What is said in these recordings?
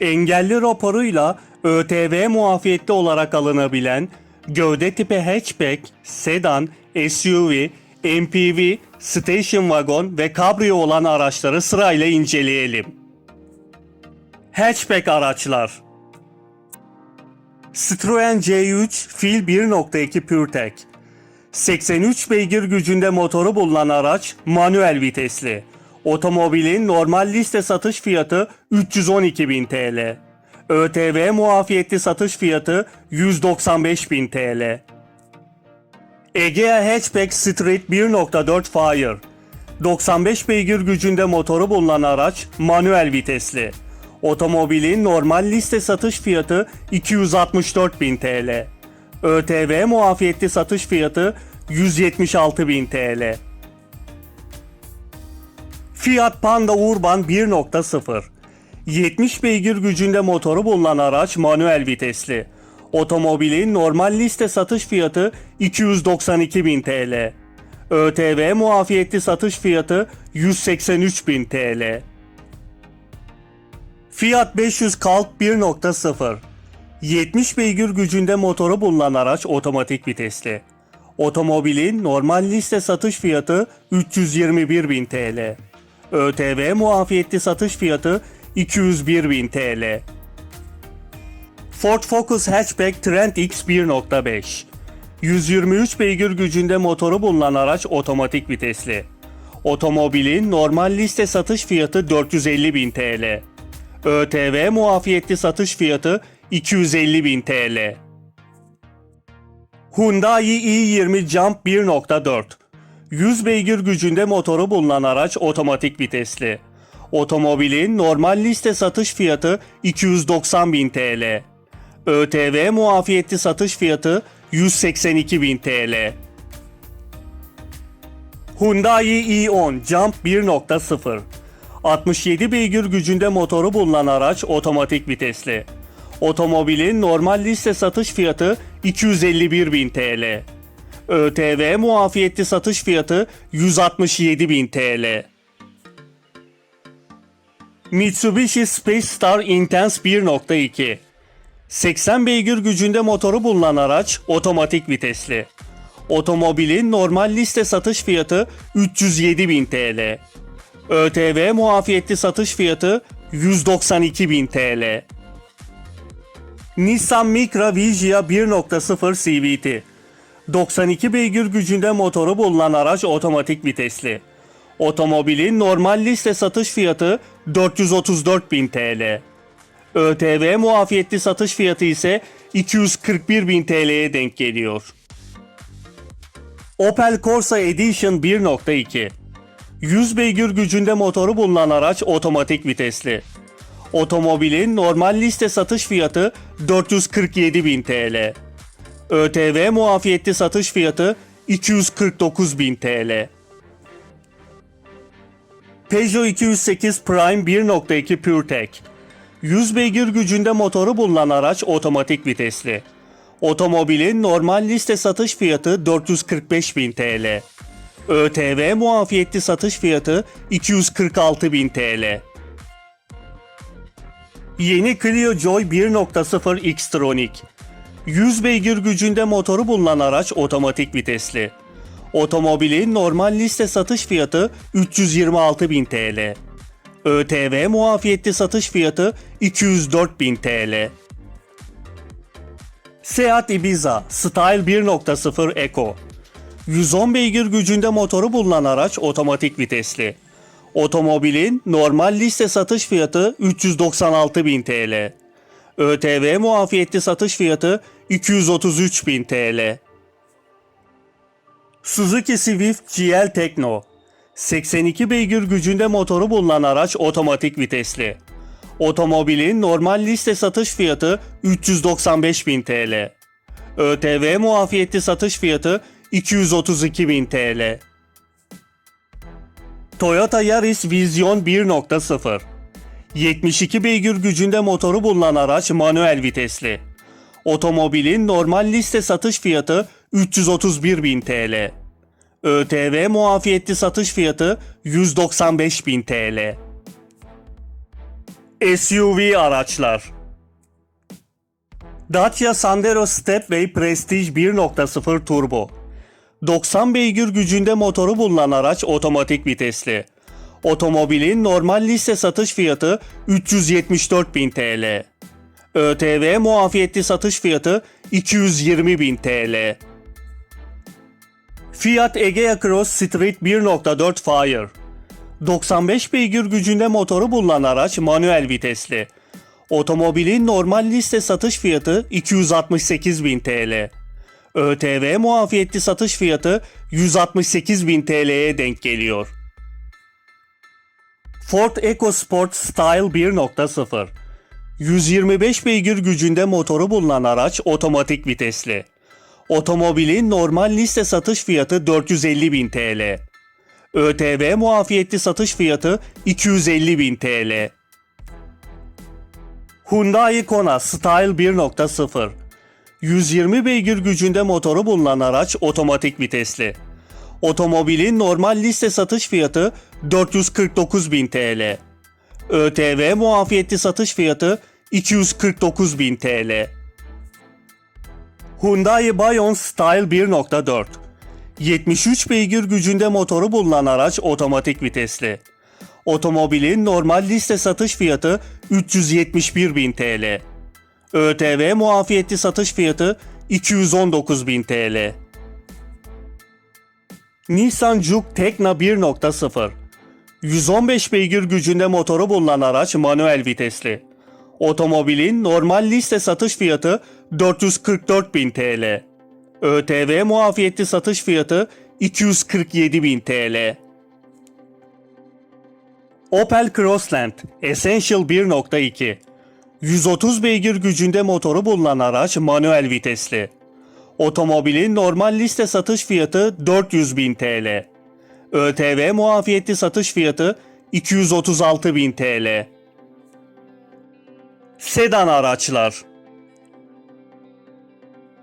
engelli raporuyla ÖTV muafiyetli olarak alınabilen gövde tipi hatchback, sedan, SUV, MPV, station wagon ve cabrio olan araçları sırayla inceleyelim. Hatchback araçlar Citroen C3 Fil 1.2 PureTech 83 beygir gücünde motoru bulunan araç manuel vitesli. Otomobilin normal liste satış fiyatı 312.000 TL. ÖTV muafiyetli satış fiyatı 195.000 TL. Egea Hatchback Street 1.4 Fire 95 beygir gücünde motoru bulunan araç manuel vitesli. Otomobilin normal liste satış fiyatı 264.000 TL. ÖTV muafiyetli satış fiyatı 176.000 TL. Fiat Panda Urban 1.0 70 beygir gücünde motoru bulunan araç manuel vitesli. Otomobilin normal liste satış fiyatı 292.000 TL. ÖTV muafiyetli satış fiyatı 183.000 TL. Fiat 500 Kalk 1.0 70 beygir gücünde motoru bulunan araç otomatik vitesli. Otomobilin normal liste satış fiyatı 321.000 TL. ÖTV muafiyetli satış fiyatı 201.000 TL. Ford Focus Hatchback Trend X 1.5 123 beygir gücünde motoru bulunan araç otomatik vitesli. Otomobilin normal liste satış fiyatı 450.000 TL. ÖTV muafiyetli satış fiyatı 250.000 TL. Hyundai i20 Jump 1.4 100 beygir gücünde motoru bulunan araç otomatik vitesli. Otomobilin normal liste satış fiyatı 290.000 TL. ÖTV muafiyetli satış fiyatı 182.000 TL. Hyundai i10 Jump 1.0 67 beygir gücünde motoru bulunan araç otomatik vitesli. Otomobilin normal liste satış fiyatı 251.000 TL. ÖTV muafiyetli satış fiyatı 167.000 TL. Mitsubishi Space Star Intense 1.2 80 beygir gücünde motoru bulunan araç otomatik vitesli. Otomobilin normal liste satış fiyatı 307.000 TL. ÖTV muafiyetli satış fiyatı 192.000 TL. Nissan Micra Vigia 1.0 CVT 92 beygir gücünde motoru bulunan araç otomatik vitesli. Otomobilin normal liste satış fiyatı 434.000 TL. ÖTV muafiyetli satış fiyatı ise 241.000 TL'ye denk geliyor. Opel Corsa Edition 1.2 100 beygir gücünde motoru bulunan araç otomatik vitesli. Otomobilin normal liste satış fiyatı 447.000 TL. ÖTV muafiyetli satış fiyatı 249.000 TL. Peugeot 208 Prime 1.2 PureTech 100 beygir gücünde motoru bulunan araç otomatik vitesli. Otomobilin normal liste satış fiyatı 445.000 TL. ÖTV muafiyetli satış fiyatı 246.000 TL. Yeni Clio Joy 1.0 Xtronic 100 beygir gücünde motoru bulunan araç otomatik vitesli. Otomobilin normal liste satış fiyatı 326.000 TL. ÖTV muafiyetli satış fiyatı 204.000 TL. Seat Ibiza Style 1.0 Eco 110 beygir gücünde motoru bulunan araç otomatik vitesli. Otomobilin normal liste satış fiyatı 396.000 TL. ÖTV muafiyetli satış fiyatı 233.000 TL. Suzuki Swift GL Tekno 82 beygir gücünde motoru bulunan araç otomatik vitesli. Otomobilin normal liste satış fiyatı 395.000 TL. ÖTV muafiyetli satış fiyatı 232.000 TL. Toyota Yaris Vision 1.0 72 beygir gücünde motoru bulunan araç manuel vitesli. Otomobilin normal liste satış fiyatı 331.000 TL. ÖTV muafiyetli satış fiyatı 195.000 TL. SUV araçlar Dacia Sandero Stepway Prestige 1.0 Turbo 90 beygir gücünde motoru bulunan araç otomatik vitesli. Otomobilin normal liste satış fiyatı 374.000 TL. ÖTV muafiyetli satış fiyatı 220.000 TL. Fiat Egea Cross Street 1.4 Fire 95 beygir gücünde motoru bulunan araç manuel vitesli. Otomobilin normal liste satış fiyatı 268.000 TL. ÖTV muafiyetli satış fiyatı 168.000 TL'ye denk geliyor. Ford EcoSport Style 1.0 125 beygir gücünde motoru bulunan araç otomatik vitesli. Otomobilin normal liste satış fiyatı 450.000 TL. ÖTV muafiyetli satış fiyatı 250.000 TL. Hyundai Kona Style 1.0 120 beygir gücünde motoru bulunan araç otomatik vitesli. Otomobilin normal liste satış fiyatı 449.000 TL. ÖTV muafiyetli satış fiyatı 249.000 TL. Hyundai Bayon Style 1.4 73 beygir gücünde motoru bulunan araç otomatik vitesli. Otomobilin normal liste satış fiyatı 371.000 TL. ÖTV muafiyetli satış fiyatı 219.000 TL. Nissan Juke Tekna 1.0 115 beygir gücünde motoru bulunan araç manuel vitesli. Otomobilin normal liste satış fiyatı 444.000 TL. ÖTV muafiyetli satış fiyatı 247.000 TL. Opel Crossland Essential 1.2 130 beygir gücünde motoru bulunan araç manuel vitesli. Otomobilin normal liste satış fiyatı 400.000 TL. ÖTV muafiyetli satış fiyatı 236.000 TL. Sedan araçlar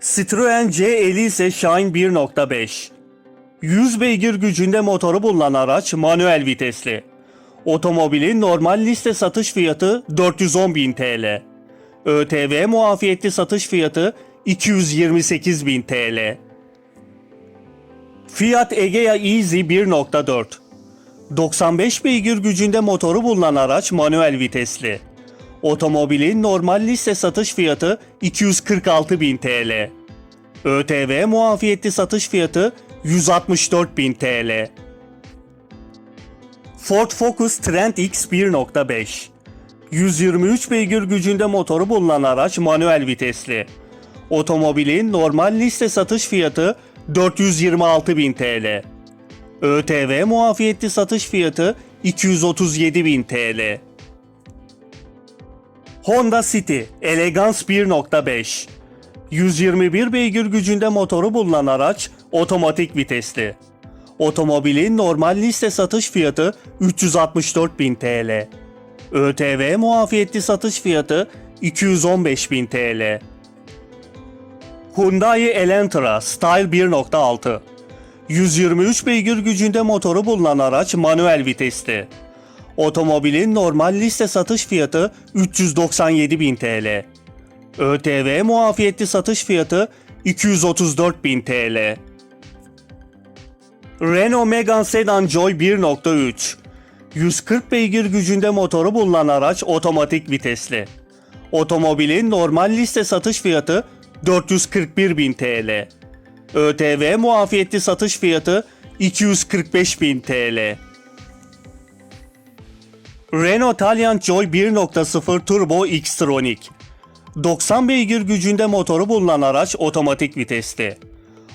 Citroen C50 ise Shine 1.5 100 beygir gücünde motoru bulunan araç manuel vitesli. Otomobilin normal liste satış fiyatı 410.000 TL. ÖTV muafiyetli satış fiyatı 228.000 TL. Fiat Egea Easy 1.4 95 beygir gücünde motoru bulunan araç manuel vitesli. Otomobilin normal liste satış fiyatı 246.000 TL. ÖTV muafiyetli satış fiyatı 164.000 TL. Ford Focus Trend X 1.5 123 beygir gücünde motoru bulunan araç manuel vitesli. Otomobilin normal liste satış fiyatı 426.000 TL. ÖTV muafiyetli satış fiyatı 237.000 TL. Honda City Elegance 1.5 121 beygir gücünde motoru bulunan araç otomatik vitesli. Otomobilin normal liste satış fiyatı 364.000 TL. ÖTV muafiyetli satış fiyatı 215.000 TL. Hyundai Elantra Style 1.6 123 beygir gücünde motoru bulunan araç manuel vitesli. Otomobilin normal liste satış fiyatı 397.000 TL. ÖTV muafiyetli satış fiyatı 234.000 TL. Renault Megane Sedan Joy 1.3 140 beygir gücünde motoru bulunan araç otomatik vitesli. Otomobilin normal liste satış fiyatı 441.000 TL. ÖTV muafiyetli satış fiyatı 245.000 TL. Renault Taliant Joy 1.0 Turbo X-Tronic 90 beygir gücünde motoru bulunan araç otomatik vitesli.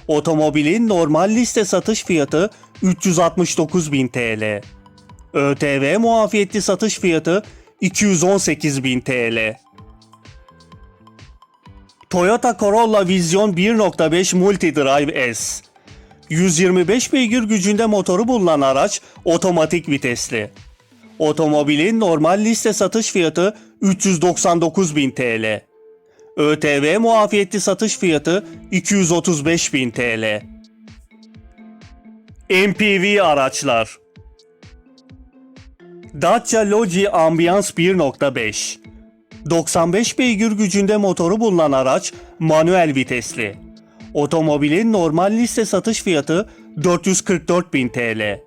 Otomobilin normal liste satış fiyatı 369.000 TL. ÖTV muafiyetli satış fiyatı 218.000 TL. Toyota Corolla Vision 1.5 Multidrive S 125 beygir gücünde motoru bulunan araç otomatik vitesli. Otomobilin normal liste satış fiyatı 399.000 TL. ÖTV muafiyetli satış fiyatı 235.000 TL. MPV araçlar Dacia Logi Ambiance 1.5 95 beygir gücünde motoru bulunan araç manuel vitesli. Otomobilin normal liste satış fiyatı 444.000 TL.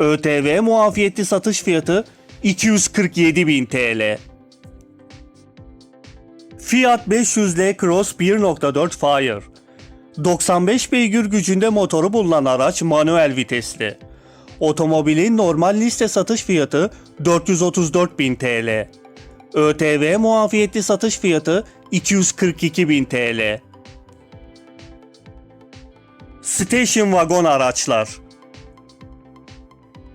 ÖTV muafiyetli satış fiyatı 247.000 TL. Fiat 500L Cross 1.4 Fire 95 beygir gücünde motoru bulunan araç manuel vitesli. Otomobilin normal liste satış fiyatı 434.000 TL. ÖTV muafiyetli satış fiyatı 242.000 TL. Station Wagon araçlar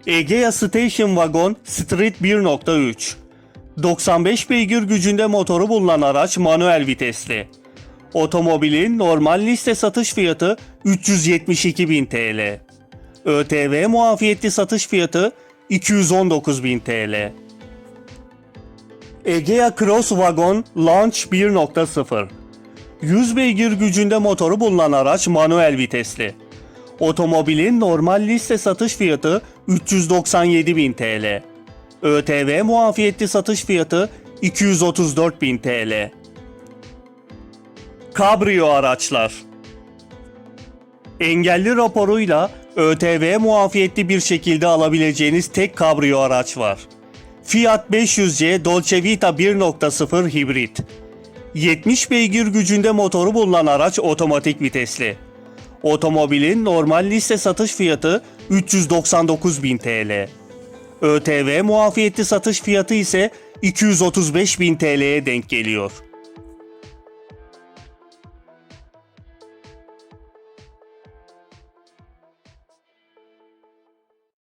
Egea Station Wagon Street 1.3 95 beygir gücünde motoru bulunan araç manuel vitesli. Otomobilin normal liste satış fiyatı 372.000 TL. ÖTV muafiyetli satış fiyatı 219.000 TL. Egea Cross Wagon Launch 1.0 100 beygir gücünde motoru bulunan araç manuel vitesli. Otomobilin normal liste satış fiyatı 397.000 TL. ÖTV muafiyetli satış fiyatı 234.000 TL. Cabrio araçlar Engelli raporuyla ÖTV muafiyetli bir şekilde alabileceğiniz tek kabrio araç var. Fiat 500C Dolce Vita 1.0 hibrit. 70 beygir gücünde motoru bulunan araç otomatik vitesli. Otomobilin normal liste satış fiyatı 399.000 TL. ÖTV muafiyetli satış fiyatı ise 235.000 TL'ye denk geliyor.